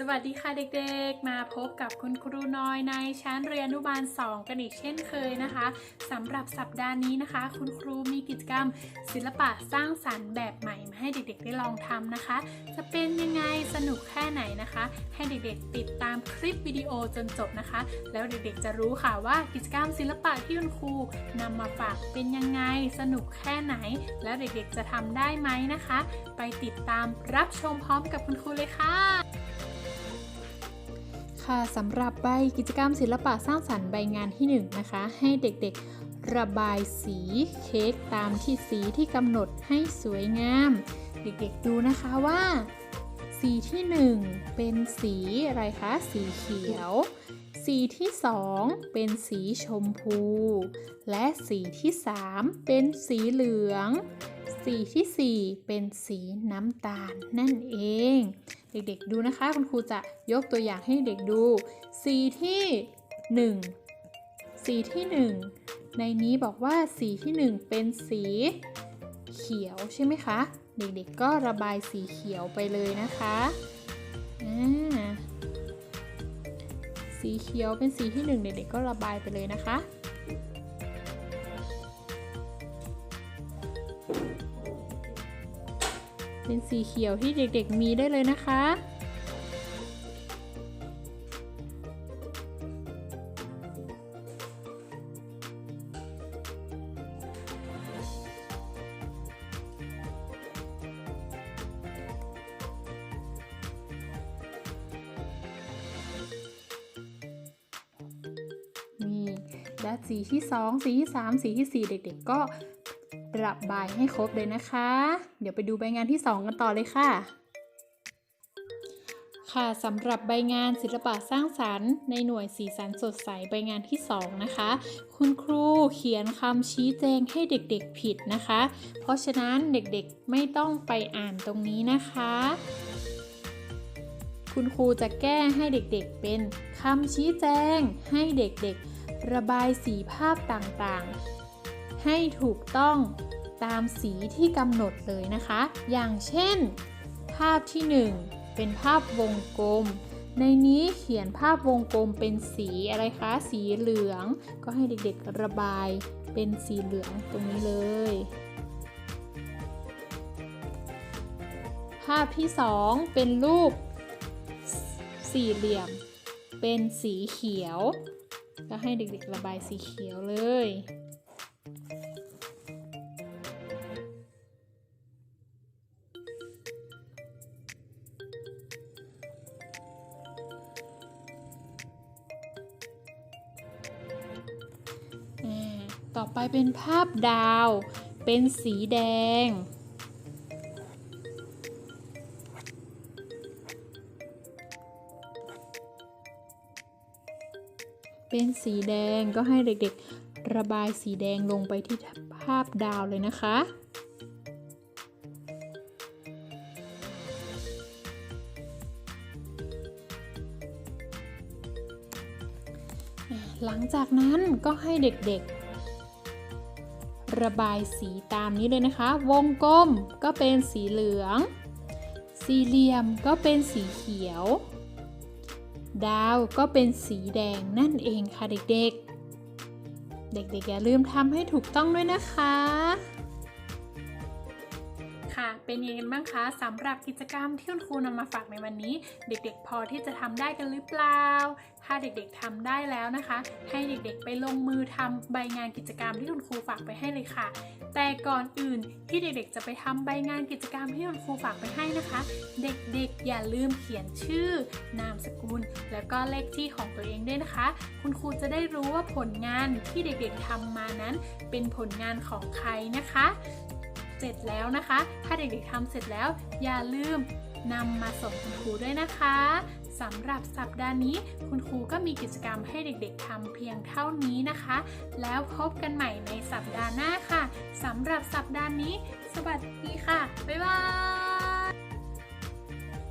สวัสดีค่ะเด็กๆ มาพบกับคุณครูน้อยในชั้นเรียนอนุบาล 2 กันอีกเช่นเคยนะคะสำหรับสัปดาห์นี้นะคะ คุณครูมีกิจกรรม ศิลปะสร้างสรรค์แบบใหม่มาให้เด็กๆ ได้ลองทำนะคะ จะเป็นยังไงสนุกแค่ไหนนะคะ ให้เด็กๆ ติดตามคลิปวิดีโอจนจบนะคะ แล้วเด็กๆ จะรู้ค่ะว่ากิจกรรมศิลปะที่คุณครูนำมาฝากเป็นยังไงสนุกแค่ไหน แล้วเด็กๆ จะทำได้ไหมนะคะ ไปติดตามรับชมพร้อมกับคุณครูเลยค่ะ ค่ะสำหรับใบกิจกรรมศิลปะสร้างสรรค์ใบงานที่1นนะคะ ให้เด็กๆระบายสีเค้กตามที่สีที่กำหนดให้สวยงาม เด็กๆดูนะคะว่า สีที่ 1 เป็นสีอะไรคะ สีเขียว สีที่ 2 เป็นสีชมพู และสีที่ 3 เป็นสีเหลือง สีทีสี่ 4 เป็นสีน้ำตาลนั่นเอง เด็กๆดูนะคะ คุณครูจะยกตัวอย่างให้เด็กดู สีที่ 1 สีที่ 1 ในนี้บอกว่าสีที่ 1 เป็นสีเขียวใช่ไหมคะ เด็กๆก็ระบายสีเขียวไปเลยนะคะอ่า สีเขียวเป็นสีที่ 1 เด็กๆก็ระบายไปเลยนะคะเป็นสีเขียวที่เด็กๆมีได้เลยนะคะ และสีที่ 2 สีที่ 3 สีที่ 4 เด็กๆ ก็ระบายให้ครบเลยนะคะ เดี๋ยวไปดูใบงานที่ 2 กันต่อเลยค่ะ ค่ะสำหรับใบงานศิลปะสร้างสรรค์ในหน่วยสีสันสดใสใบงานที่ 2 นะคะ คุณครูเขียนคำชี้แจงให้เด็กๆผิดนะคะ เพราะฉะนั้นเด็กๆไม่ต้องไปอ่านตรงนี้นะคะคุณครูจะแก้ให้เด็กๆเป็นคำชี้แจงให้เด็กๆ ระบายสีภาพต่างๆ ให้ถูกต้องตามสีที่กำหนดเลยนะคะ อย่างเช่น ภาพที่ 1 เป็นภาพวงกลม ในนี้เขียนภาพวงกลมเป็นสีอะไรคะ สีเหลือง ก็ให้เด็กๆระบายเป็นสีเหลืองตรงนี้เลย ภาพที่ 2 เป็นรูปสี่เหลี่ยม เป็นสีเขียว ก็ให้เด็กๆระบายสีเขียวเลย ต่อไปเป็นภาพดาว เป็นสีแดง เป็นสีแดงก็ให้เด็กๆ ระบายสีแดงลงไปที่ภาพดาวเลยนะคะ หลังจากนั้นก็ให้เด็กๆ ระบายสีตามนี้เลยนะคะ วงกลมก็เป็นสีเหลือง สี่เหลี่ยมก็เป็นสีเขียว ดาวก็เป็นสีแดงนั่นเองค่ะเด็กๆ เด็กๆอย่าลืมทำให้ถูกต้องด้วยนะคะ เป็นยังไงกันบ้างคะสำหรับกิจกรรมที่คุณครูนำมาฝากในวันนี้ เด็กๆ พอที่จะทำได้กันหรือเปล่า ถ้าเด็กๆทำได้แล้วนะคะ ให้เด็กๆ ไปลงมือทำใบงานกิจกรรมที่คุณครูฝากไปให้เลยค่ะ แต่ก่อนอื่นที่เด็กๆ จะไปทำใบงานกิจกรรมที่คุณครูฝากไปให้นะคะ เด็กๆ อย่าลืมเขียนชื่อ นามสกุล แล้วก็เลขที่ของตัวเองด้วยนะคะ คุณครูจะได้รู้ว่าผลงานที่เด็กๆทำมานั้น เป็นผลงานของใครนะคะ เสร็จแล้วนะคะ ถ้าเด็กๆทำเสร็จแล้วอย่าลืมนำมาส่งคุณครูด้วยนะคะสำหรับสัปดาห์นี้คุณครูก็มีกิจกรรมให้เด็กๆทำเพียงเท่านี้นะคะ แล้วพบกันใหม่ในสัปดาห์หน้าค่ะสำหรับสัปดาห์นี้ สวัสดีค่ะ บ๊ายบาย